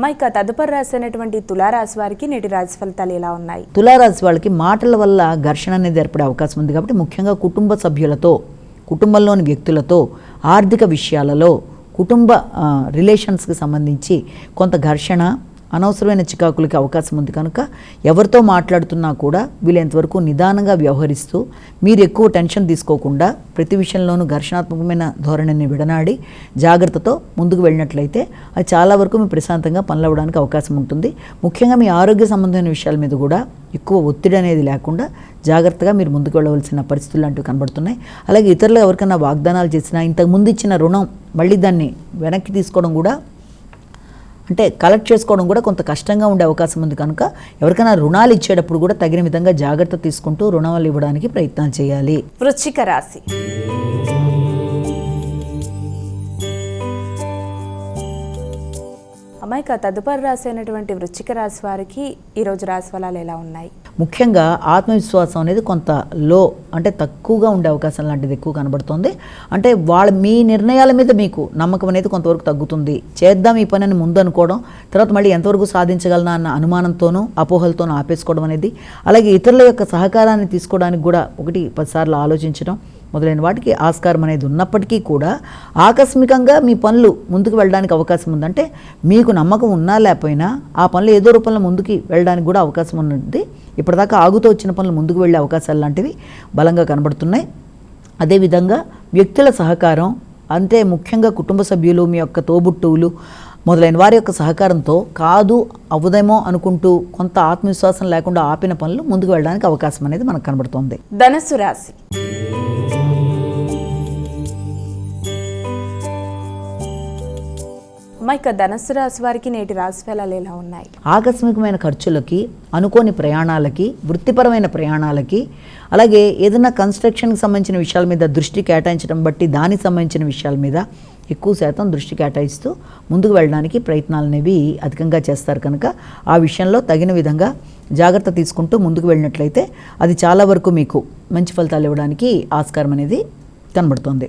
అమ్మ ఇక తదుపరి రాసినటువంటి తులారాశి వారికి నేటి రాశి ఫలితాలు ఎలా ఉన్నాయి? తులారాశి వాళ్ళకి మాటల వల్ల ఘర్షణ అనేది ఏర్పడే అవకాశం ఉంది కాబట్టి ముఖ్యంగా కుటుంబ సభ్యులతో కుటుంబంలోని వ్యక్తులతో ఆర్థిక విషయాలలో కుటుంబ రిలేషన్స్కి సంబంధించి కొంత ఘర్షణ అనవసరమైన చికాకులకి అవకాశం ఉంది. కనుక ఎవరితో మాట్లాడుతున్నా కూడా వీలైనంతవరకు నిదానంగా వ్యవహరిస్తూ మీరు ఎక్కువ టెన్షన్ తీసుకోకుండా ప్రతి విషయంలోనూ ఘర్షణాత్మకమైన ధోరణిని విడనాడి జాగ్రత్తతో ముందుకు వెళ్ళినట్లయితే అది చాలా వరకు మీ ప్రశాంతంగా పనులు అవ్వడానికి అవకాశం ఉంటుంది. ముఖ్యంగా మీ ఆరోగ్య సంబంధమైన విషయాల మీద కూడా ఎక్కువ ఒత్తిడి అనేది లేకుండా జాగ్రత్తగా మీరు ముందుకు వెళ్ళవలసిన పరిస్థితులు లాంటివి కనబడుతున్నాయి. అలాగే ఇతరులు ఎవరికైనా వాగ్దానాలు చేసినా ఇంతకు ముందు ఇచ్చిన రుణం మళ్ళీ దాన్ని వెనక్కి తీసుకోవడం కూడా అంటే కలెక్ట్ చేసుకోవడం కూడా కొంత కష్టంగా ఉండే అవకాశం ఉంది కనుక ఎవరికైనా రుణాలు ఇచ్చేటప్పుడు కూడా తగిన విధంగా జాగ్రత్త తీసుకుంటూ రుణాలు ఇవ్వడానికి ప్రయత్నం చేయాలి. వృశ్చిక రాశి. అమ్మ తదుపరి రాశి అయినటువంటి వృశ్చిక రాశి వారికి ఈరోజు రాశి ఫలాలు ఎలా ఉన్నాయి? ముఖ్యంగా ఆత్మవిశ్వాసం అనేది కొంత లో అంటే తక్కువగా ఉండే అవకాశం లాంటిది ఎక్కువ కనబడుతుంది. అంటే వాళ్ళ మీ నిర్ణయాల మీద మీకు నమ్మకం అనేది కొంతవరకు తగ్గుతుంది. చేద్దాం ఈ పని అని ముందు అనుకోవడం తర్వాత మళ్ళీ ఎంతవరకు సాధించగలనా అన్న అనుమానంతోనూ అపోహలతోనూ ఆపేసుకోవడం అనేది అలాగే ఇతరుల యొక్క సహకారాన్ని తీసుకోవడానికి కూడా ఒకటి పదిసార్లు ఆలోచించడం మొదలైన వాటికి ఆస్కారం అనేది ఉన్నప్పటికీ కూడా ఆకస్మికంగా మీ పనులు ముందుకు వెళ్ళడానికి అవకాశం ఉందంటే మీకు నమ్మకం ఉన్నా లేకపోయినా ఆ పనులు ఏదో రూపంలో ముందుకు వెళ్ళడానికి కూడా అవకాశం ఉన్నది. ఇప్పటిదాకా ఆగుతూ వచ్చిన పనులు ముందుకు వెళ్ళే అవకాశాలు లాంటివి బలంగా కనబడుతున్నాయి. అదేవిధంగా వ్యక్తుల సహకారం అంతే ముఖ్యంగా కుటుంబ సభ్యులు మీ యొక్క తోబుట్టువులు మొదలైన వారి యొక్క సహకారంతో కాదు అవ్వదేమో అనుకుంటూ కొంత ఆత్మవిశ్వాసం లేకుండా ఆపిన పనులు ముందుకు వెళ్ళడానికి అవకాశం అనేది మనకు కనబడుతోంది. ధనస్సు రాశి. అమ్మ ఇక ధనస్సు రాశి వారికి నేటి రాశి ఫలాలు ఎలా ఉన్నాయి? ఆకస్మికమైన ఖర్చులకి అనుకోని ప్రయాణాలకి వృత్తిపరమైన ప్రయాణాలకి అలాగే ఏదైనా కన్స్ట్రక్షన్కి సంబంధించిన విషయాల మీద దృష్టి కేటాయించడం బట్టి దానికి సంబంధించిన విషయాల మీద ఎక్కువ శాతం దృష్టి కేటాయిస్తూ ముందుకు వెళ్ళడానికి ప్రయత్నాలు అనేవి అధికంగా చేస్తారు కనుక ఆ విషయంలో తగిన విధంగా జాగ్రత్త తీసుకుంటూ ముందుకు వెళ్ళినట్లయితే అది చాలా వరకు మీకు మంచి ఫలితాలు ఇవ్వడానికి ఆస్కారం అనేది కనబడుతుంది.